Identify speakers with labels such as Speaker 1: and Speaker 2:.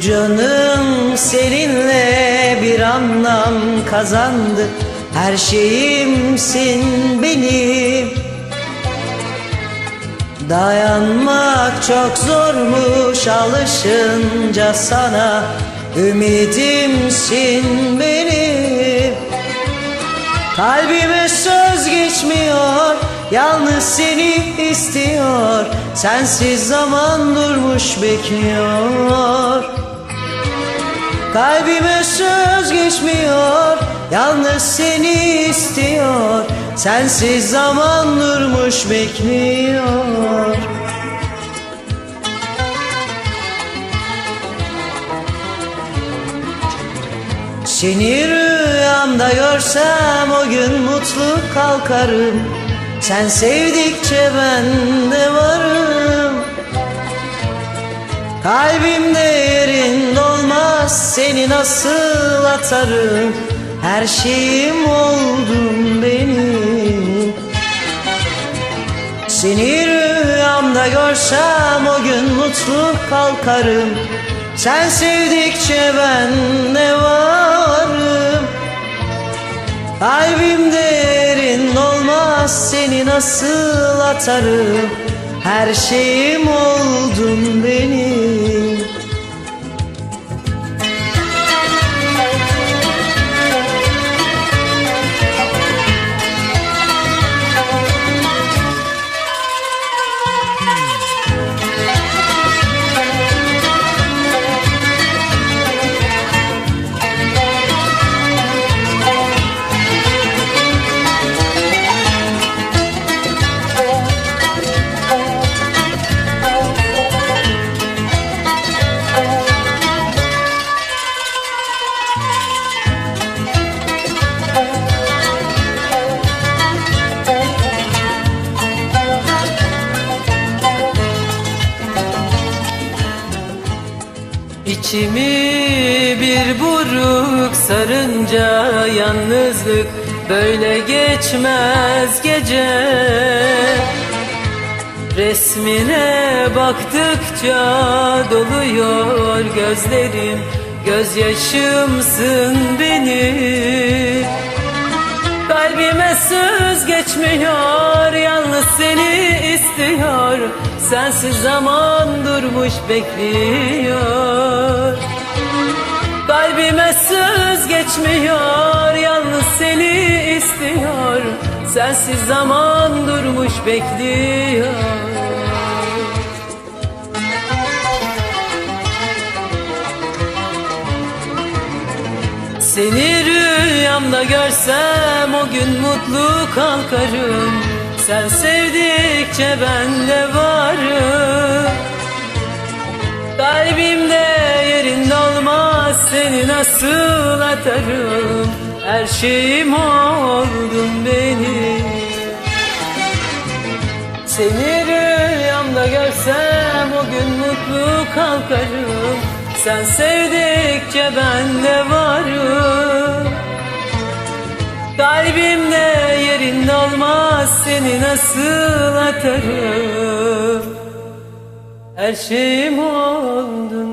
Speaker 1: canım seninle bir anlam kazandı. Her şeyimsin benim. Dayanmak çok zormuş alışınca sana. Ümidimsin benim. Kalbime söz geçmiyor Yalnız seni istiyor. Sensiz zaman durmuş bekliyor. Kalbime söz geçmiyor Yalnız seni istiyor. Sensiz zaman durmuş bekliyor. Seni rüyamda görsem o gün mutlu kalkarım. Sen sevdikçe ben de varım. Kalbimde yerin dolmaz seni nasıl atarım? Her şeyim oldun benim. Seni rüyamda görsem o gün mutlu kalkarım. Sen sevdikçe ben de varım seni nasıl atarım? Her şeyim oldun
Speaker 2: İçimi bir buruk sarınca yalnızlık böyle geçmez gece. Resmine baktıkça doluyor gözlerim Gözyaşımsın benim Kalbime söz geçmiyor Yalnız seni istiyor Sensiz zaman durmuş bekliyor. Kalbime söz geçmiyor Yalnız seni istiyor. Sensiz zaman durmuş bekliyor. Seni rüyamda görsem o gün mutlu kalkarım Sen sevdikçe ben de varım. Kalbimde yerin olmaz seni nasıl atarım? Her şeyim oldun benim. Seni rüyamda görsem o gün mutlu kalkarım. Sen sevdikçe ben de varım seni nasıl atarım? Her şeyim oldun